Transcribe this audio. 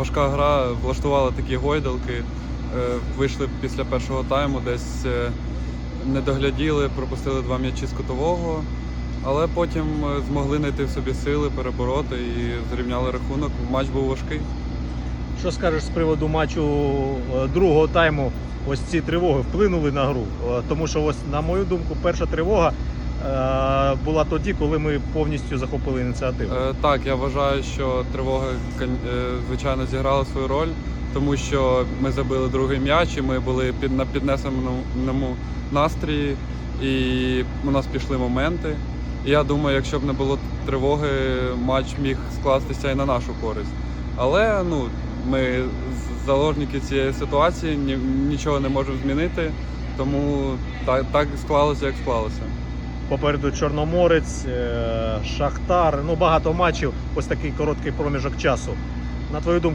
важка гра, влаштували такі гойдалки. Е, Вийшли після першого тайму, десь е, не догляділи, пропустили два м'ячі з кутового, але потім е, змогли знайти в собі сили, перебороти і зрівняли рахунок. Матч був важкий. Що скажеш з приводу матчу другого тайму? Ось ці тривоги вплинули на гру. Тому що, ось, на мою думку, перша тривога була тоді, коли ми повністю захопили ініціативу. Е, Так, я вважаю, що тривога е, звичайно зіграла свою роль, тому що ми забили другий м'яч, і ми були під на піднесеному настрої, і у нас пішли моменти. І я думаю, якщо б не було тривоги, матч міг скластися і на нашу користь. Але ну, ми заложники цієї ситуації, ні, нічого не можемо змінити, тому так, так склалося, як склалося. Попереду Чорноморець, е, Шахтар. Ну багато матчів. Ось такий короткий проміжок часу. На твою думку.